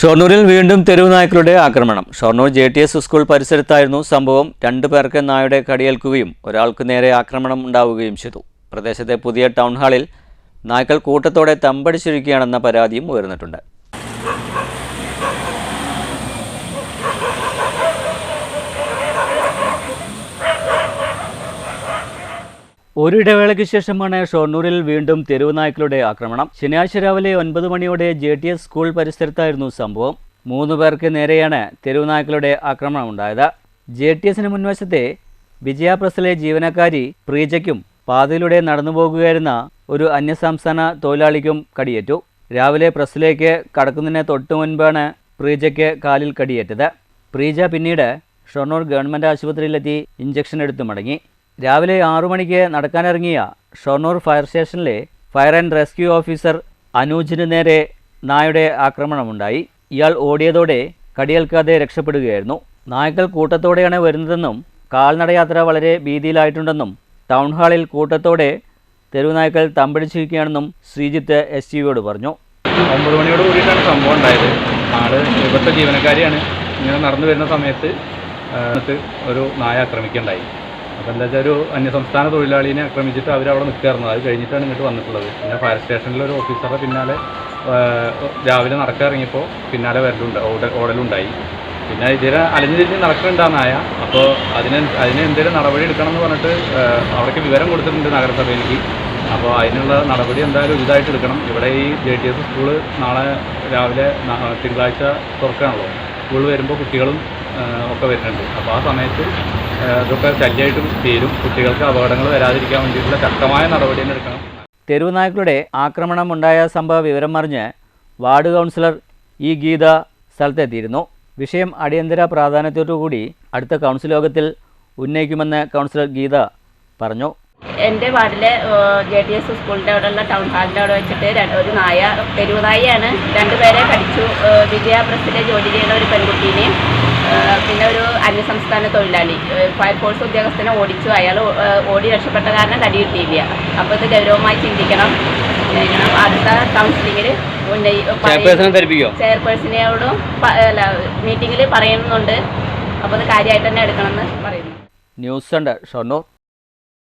ഷൊർണൂരിൽ വീണ്ടും തെരുവ് നായ്ക്കളുടെ ആക്രമണം. Shoranur J T S school പരിസരത്തായിരുന്നു സംഭവം. രണ്ടു പേർക്ക് നായുടെ കടിയേൽക്കുകയും ഒരാൾക്ക് നേരെ ആക്രമണം ഉണ്ടാവുകയും ചെയ്തു. പ്രദേശത്തെ പുതിയ ടൗൺ ഹാളിൽ നായ്ക്കൾ കൂട്ടത്തോടെ തമ്പടിച്ചിരിക്കുകയാണെന്ന പരാതിയും ഉയർന്നിട്ടുണ്ട്. ഒരിടവേളയ്ക്ക് ശേഷമാണ് ഷൊർണൂരിൽ വീണ്ടും തെരുവ് നായ്ക്കളുടെ ആക്രമണം. ശനിയാഴ്ച രാവിലെ ഒൻപത് മണിയോടെ ജെ ടി എസ് സ്കൂൾ പരിസരത്തായിരുന്നു സംഭവം. മൂന്ന് പേർക്ക് നേരെയാണ് തെരുവ് നായ്ക്കളുടെ ആക്രമണം ഉണ്ടായത്. ജെ ടി എസിന് മുൻവശത്തെ വിജയപ്രസിലെ ജീവനക്കാരി പ്രീജയ്ക്കും പാതയിലൂടെ നടന്നു പോകുകയായിരുന്ന ഒരു അന്യസംസ്ഥാന തൊഴിലാളിക്കും കടിയേറ്റു. രാവിലെ പ്രസിലേക്ക് കടക്കുന്നതിന് തൊട്ടു മുൻപാണ് പ്രീജയ്ക്ക് കാലിൽ കടിയേറ്റത്. പ്രീജ പിന്നീട് ഷൊർണൂർ ഗവൺമെന്റ് ആശുപത്രിയിലെത്തി ഇഞ്ചക്ഷൻ എടുത്തു മടങ്ങി. രാവിലെ ആറു മണിക്ക് നടക്കാനിറങ്ങിയ ഷൊർണൂർ ഫയർ സ്റ്റേഷനിലെ ഫയർ ആൻഡ് റെസ്ക്യൂ ഓഫീസർ അനൂജിന് നേരെ നായുടെ ആക്രമണമുണ്ടായി. ഇയാൾ ഓടിയതോടെ കടിയേൽക്കാതെ രക്ഷപ്പെടുകയായിരുന്നു. നായ്ക്കൾ കൂട്ടത്തോടെയാണ് വരുന്നതെന്നും കാൽനടയാത്ര വളരെ ഭീതിയിലായിട്ടുണ്ടെന്നും ടൗൺ ഹാളിൽ കൂട്ടത്തോടെ തെരുവുനായ്ക്കൾ തമ്പടിച്ചിരിക്കുകയാണെന്നും ശ്രീജിത്ത് എസ് ടിവിയോട് പറഞ്ഞു. ഒമ്പത് മണിയോട് കൂടിയിട്ടാണ് സംഭവം ഉണ്ടായത്. ആൾ ഇവിടുത്തെ ജീവനക്കാരിയാണ്. ഇങ്ങനെ നടന്നു വരുന്ന സമയത്ത് ഒരു നായ ആക്രമിക്കുകയുണ്ടായി. അപ്പോൾ എന്താ വെച്ചാൽ ഒരു അന്യസംസ്ഥാന തൊഴിലാളിനെ ആക്രമിച്ചിട്ട് അവർ അവിടെ നിൽക്കാറുണ്ട് അത് കഴിഞ്ഞിട്ടാണ് ഇങ്ങോട്ട് വന്നിട്ടുള്ളത്. പിന്നെ ഫയർ സ്റ്റേഷനിലെ ഒരു ഓഫീസറുടെ പിന്നാലെ രാവിലെ നടക്കാൻ ഇറങ്ങിയപ്പോൾ പിന്നാലെ വരലുണ്ട് ഓട ഓടലുണ്ടായി. പിന്നെ ഇതിനെ അലഞ്ഞു തിരിഞ്ഞ് ആയ അപ്പോൾ അതിന് അതിന് എന്തെങ്കിലും നടപടി എടുക്കണം എന്ന് പറഞ്ഞിട്ട് അവർക്ക് വിവരം കൊടുത്തിട്ടുണ്ട് നഗരസഭയിലേക്ക്. അപ്പോൾ അതിനുള്ള നടപടി എന്തായാലും ഇതായിട്ട് എടുക്കണം. ഇവിടെ ഈ ജെ ടി എസ് സ്കൂൾ നാളെ രാവിലെ തിങ്കളാഴ്ച തുറക്കാണല്ലോ. സ്കൂളിൽ വരുമ്പോൾ കുട്ടികളും ഒക്കെ വരുന്നുണ്ട്. അപ്പോൾ ആ സമയത്ത് ഇതൊക്കെ ശല്യമായിട്ടും തീരും. കുട്ടികൾക്ക് അപകടങ്ങൾ വരാതിരിക്കാൻ വേണ്ടിയിട്ടുള്ള ശക്തമായ നടപടി തന്നെ എടുക്കണം. തെരുവ് നായ്ക്കളുടെ ആക്രമണം ഉണ്ടായ സംഭവ വിവരം അറിഞ്ഞ് വാർഡ് കൗൺസിലർ ഇ ഗീത സ്ഥലത്തെത്തിയിരുന്നു. വിഷയം അടിയന്തര പ്രാധാന്യത്തോടുകൂടി അടുത്ത കൗൺസിൽ യോഗത്തിൽ ഉന്നയിക്കുമെന്ന് കൗൺസിലർ ഗീത പറഞ്ഞു. എന്റെ വാർഡിലെ ജെ ടി എസ് സ്കൂളിന്റെ അവിടെയുള്ള ടൗൺ ഹാളിന്റെ അവിടെ വെച്ചിട്ട് ഒരു നായ തെരുവ് നായയാണ്. രണ്ടുപേരെ കടിച്ചു വിജയ പ്രസിലെ ജോലി ചെയ്യുന്ന ഒരു പെൺകുട്ടീനെയും പിന്നെ ഒരു അന്യസംസ്ഥാന തൊഴിലാളി ഫയർ ഫയർഫോഴ്സ് ഉദ്യോഗസ്ഥനെ ഓടിച്ചു. അയാൾ ഓടി രക്ഷപ്പെട്ട കാരണം തടി കിട്ടിയില്ല. അപ്പോൾ ഇത് ഗൗരവമായി ചിന്തിക്കണം. അടുത്ത കൗൺസിലിങ്ങിൽ അല്ല മീറ്റിങ്ങിൽ പറയുന്നുണ്ട്. അപ്പോൾ അത് കാര്യമായിട്ട് തന്നെ എടുക്കണമെന്ന് പറയുന്നു. News centre Shoranur.